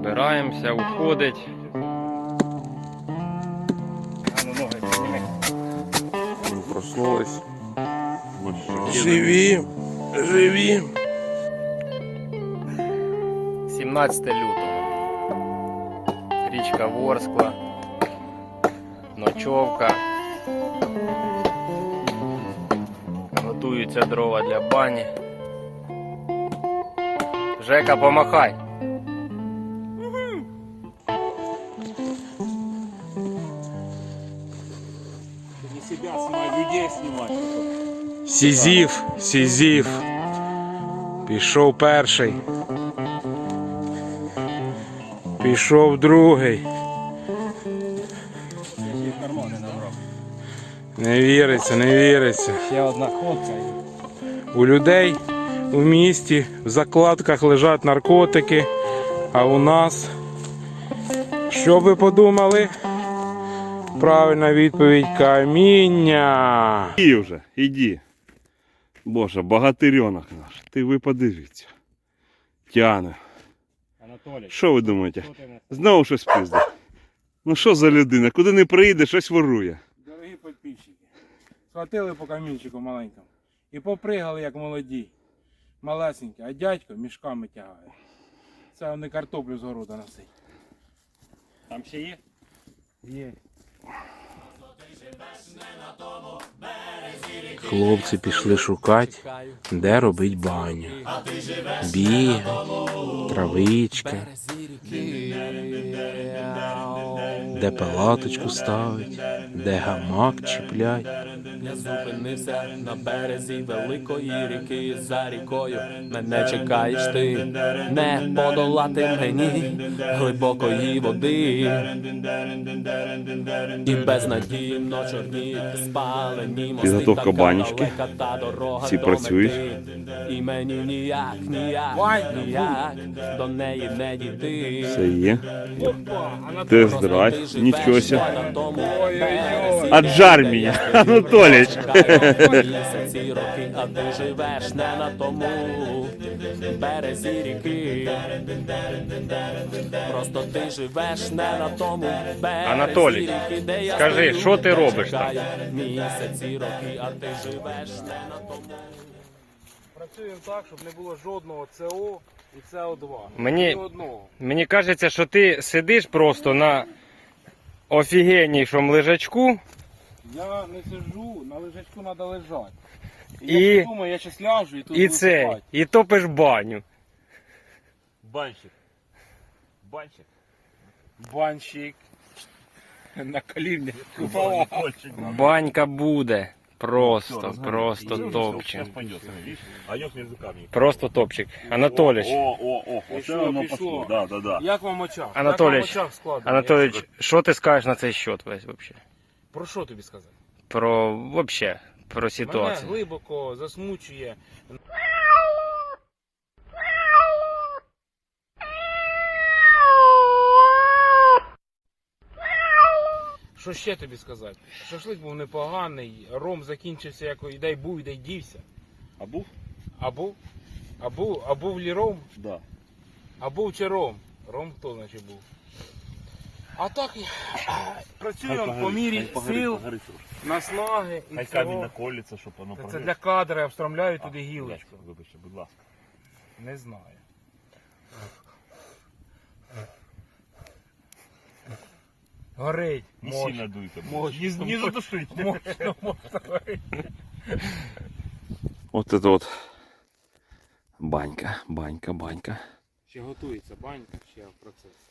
Збираємося, уходить. Проснулись. Живі, живі. 17 лютого. Річка Ворскла. Ночовка. Готуються дрова для бані. Жека, помахай. Сізів, сізів. Пішов перший. Пішов другий. Не віриться, не віриться. Ще одна ходка. У людей у місті в закладках лежать наркотики, а у нас. Що ви подумали? Правильна відповідь каміння. Іди вже, іди. Боже, багатирьонок наш. Ти ви подивіться. Тяне. Анатолій, Що ви думаєте? Знову щось пиздить. Ну що за людина? Куди не приїде, щось ворує. Дорогі підписчики, схватили по камінчику маленькому і попригали, як молоді. Малесенькі, а дядько мішками тягає. Це вони картоплю з города носить. Там ще є? Є. Хлопці пішли шукати, де робить баню. Біг, травичка, де палаточку ставить, де гамак чіплять. Я зупинився на березі великої ріки за рікою. Мене чекаєш ти, не подолати мені глибокої води. І безнадійно чорніють спалені мости Підготовка банічки. та дорога Всі працюють. І мені ніяк, ніяк, ніяк до неї не дійти. Все є. Ти живеш Нічого березі. Аджар мене, Анатолійович. Місяці роки, а ти живеш не на тому березі ріки. Просто ти живеш не на тому березі Анатолій, ріки, де я скажи, стою, що ти робиш чекаю Місяці роки, а ти живеш не на тому. Працюємо так, щоб не було жодного СО і СО2. Мені- Ні одного. Мені кажеться, що ти сидиш просто на офігеннішому лежачку. Я не сиджу, на лежачку треба лежати. І, І- я думаю, я щас ляжу і тут І буду це, спати. і топиш баню. Банщик. Банщик. Банщик. На колівні. Купола. Банька буде. Просто, просто топчик. Огонек между камнями. Просто топчик. Анатолійович, О, о, о, оце Пішло, воно пішло. пошло. Да, да, да. Як вам очах? Як вам очах складно? Анатолійович, що ти скажеш на цей счет весь вообще? Про що тобі сказати? Про вообще, про Мене ситуацію. глибоко засмучує. Що ще тобі сказати? Шашлик був непоганий, ром закінчився, як і дай був, і дай дівся. А був? А був? А був, а був лі ром? Да. А був чи ром? Ром хто значить був? А так працюємо по мірі сил, наснаги і Хай камінь наколиться, щоб воно Це прогріло. для кадра, я встромляю туди гілочку. Вибачте, будь ласка. Не знаю. Горить. Не Мощно. сильно дуйте. Мощно. Не задушите. Мощно, мощно горить. Вот это вот банька, банька, банька. Ще готується банька, ще в процесі.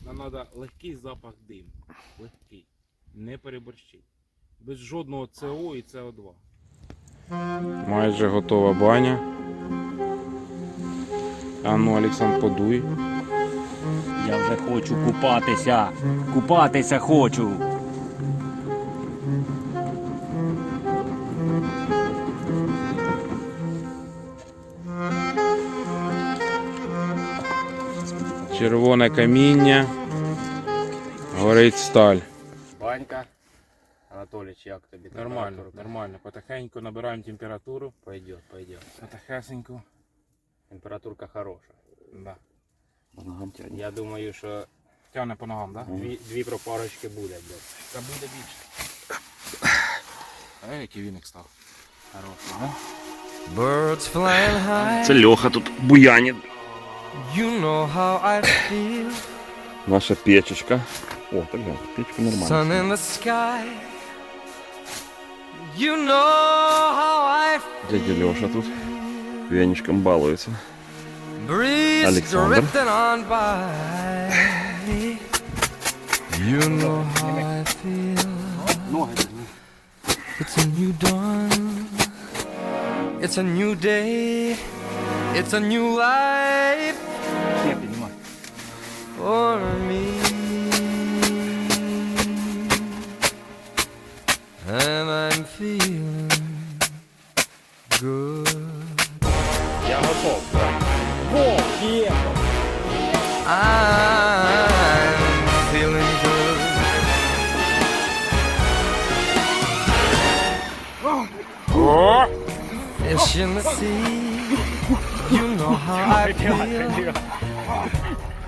Нам треба легкий запах диму. Легкий. Не переборщить. Без жодного СО і СО2. Майже готова баня. Ану, Олександр, подуй. Я вже хочу купатися. Купатися хочу. Червоне каміння. Горить сталь. Банька. Анатолійович, як тобі? Нормально, нормально. Потихеньку набираємо температуру. Пойдет, пойдет. Потихесеньку. Температурка хороша. Да. По ногам тягне. Я думаю, що Тягне по ногам, так? Да? дві, дві пропарочки буде, блядь. Та буде більше. А який віник став. Хороший, да? Це Льоха тут буянить. You know how I feel. Наша печечка. О, так глянь, печка Sun нормальна. in the sky. You know how I Дядя Льоша тут веничком on by. You know how I feel. It's a new dawn. It's a new day. It's a new life for me. And I'm feeling good. Yeah, Jag har sovit. Vågheter. I'm feeling good. Fish in the sea. you know how I feel.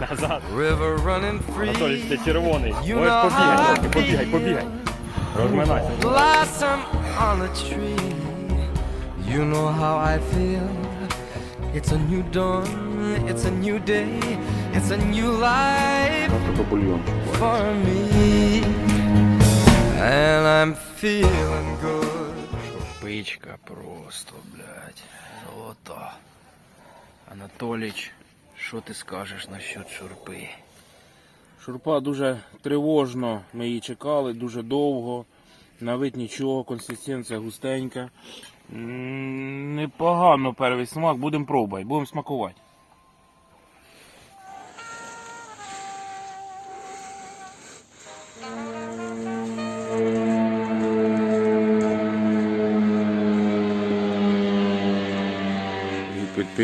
Назад. River running Анатолій, ти free, червоний. You Можеш know побігати, how I трохи, побігай, feel. побігай. Розминайся. blossom on the tree. You know how I feel. It's a new dawn, it's a new day, it's a new life Це бульйончик. for me. And I'm feeling good. Пичка просто, блядь. Золото. Анатоліч, що ти скажеш насчет шурпи? Шурпа дуже тривожно, ми її чекали дуже довго. навіть нічого, консистенція густенька. Непогано перший смак, будемо пробувати, будемо смакувати.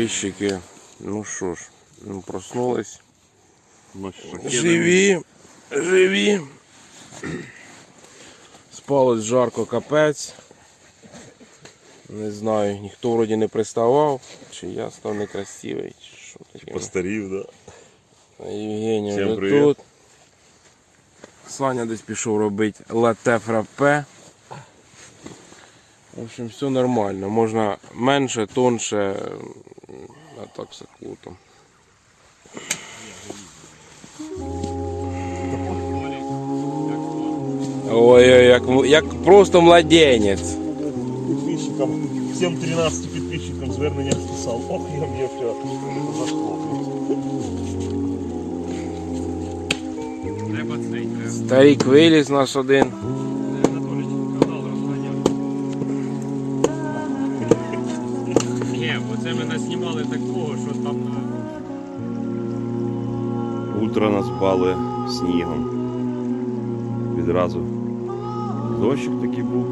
Підписчики, ну що ж, ну, проснулись. Живі, живі. Спалось жарко капець. Не знаю, ніхто вроді не приставав, чи я став некрасивий, чи що таке. Постарів, да. А Євгеній вже привіт. тут. Саня десь пішов робити лате фрапе. В общем, все нормально. Можна менше, тонше, так все круто. Ой-ой, як, як просто младенець. підписчикам, всім 13 підписчикам звернення писав. Ох, я мені все. Старик виліз наш один. Утро снігом. Відразу дощик такий був.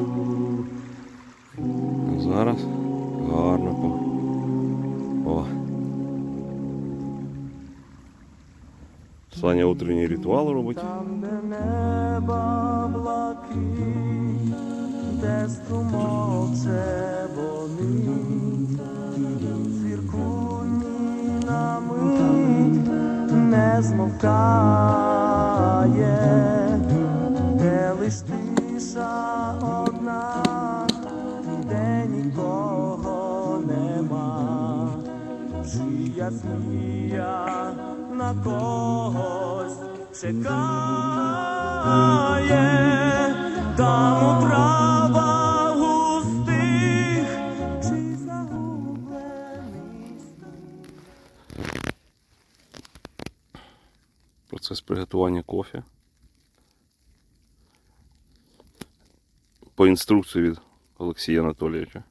А Зараз гарно по. О. Саня утренній ритуал робить. Там, де неба блакить, де струмок червоний, не змовкає, де лиш тиша одна, де нікого нема, чия змія на когось чекає, там у Процес приготування кофе. По інструкції від Олексія Анатолійовича.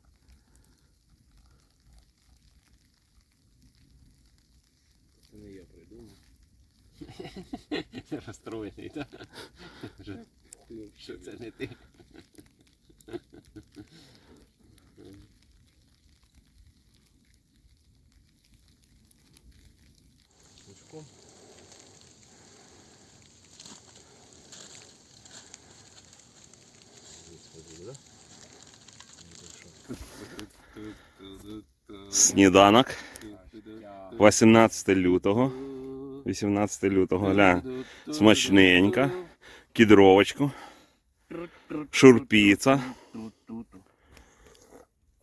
Це не я придумав. Розстроєний, так? Вже, Що це не ти? Сніданок. 18 лютого. 18 лютого, глянь. Смачненько. Кідровочку. Шурпіца.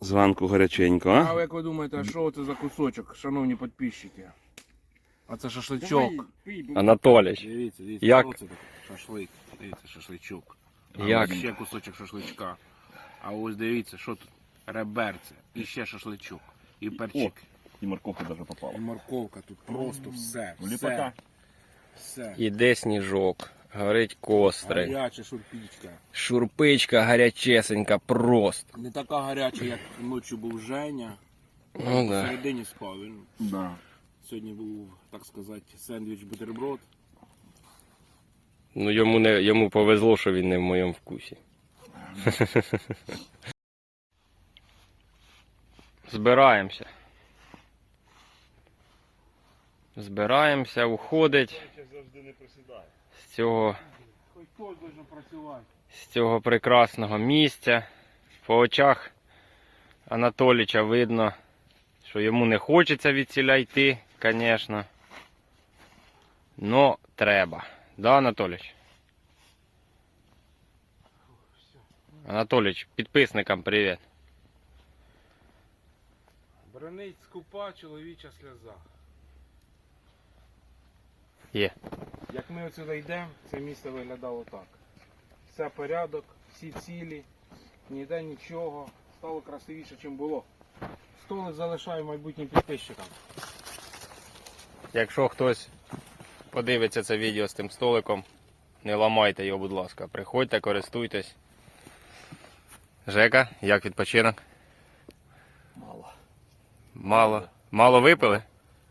Зранку гаряченько, А а? як ви думаєте, а що це за кусочок, шановні підписчики? А це шашличок. Анатоліч. Дивіться, дивіться, Як? що це таке? Шашлик. Дивіться, шашличок. А Як? ось ще кусочок шашличка. А ось дивіться, що тут? Реберце. І ще шашличок. І перчик. И морковка даже попала. І морковка тут просто все. Все. Ліпота. все. Іде сніжок, горить кострий. Гаряча шурпічка. Шурпичка гарячесенька, просто. Не така гаряча, як ночі був Женя. Ну да. Всередині спав. Він Да. сьогодні був, так сказати, сендвіч бутерброд. Ну йому не йому повезло, що він не в моєму вкусі. Збираємося. Збираємося, уходить з цього, з цього прекрасного місця. По очах Анатоліча видно, що йому не хочеться від ціля йти, звісно. Но треба. Да, Анатоліч? Анатоліч, підписникам привіт. Бронить скупа чоловіча сльоза. Є. Як ми отсюди йдемо, це місце виглядало так. Все порядок, всі цілі, ніде нічого. Стало красивіше, ніж було. Столик залишаю майбутнім підписчикам. Якщо хтось подивиться це відео з тим столиком, не ламайте його, будь ласка. Приходьте, користуйтесь. Жека, як відпочинок? Мало. Мало. Випили?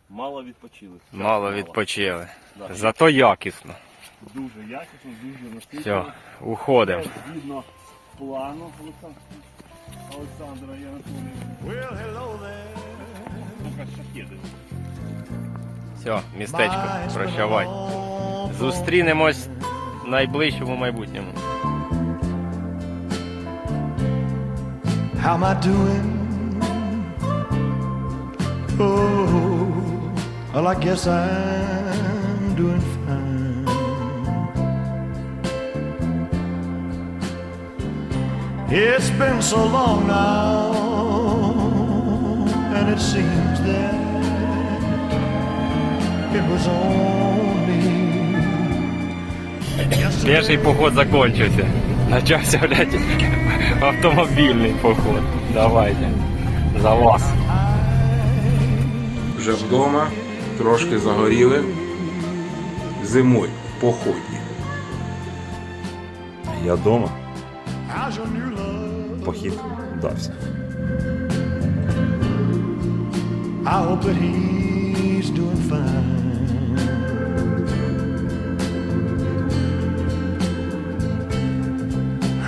Мало відпочили. Мало відпочили. Да. Зато якісно. Дуже якісно, дуже насичено. Все, уходимо. Згідно плану Олександра, шахеди. Все, містечко, прощавай. Зустрінемось в найближчому майбутньому. How am I doing? Oh, well, I guess I'm doing fine. It's been so long now, and it seems that it was only Перший поход закончився. Начався, блядь, автомобільний поход. Давайте. За вас. Вже вдома, трошки загоріли. Зимою, в поході. Я вдома. Похід вдався. I hope that he's doing fine.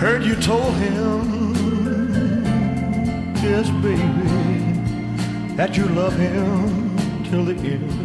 Heard you told him, yes, baby, that you love him till the end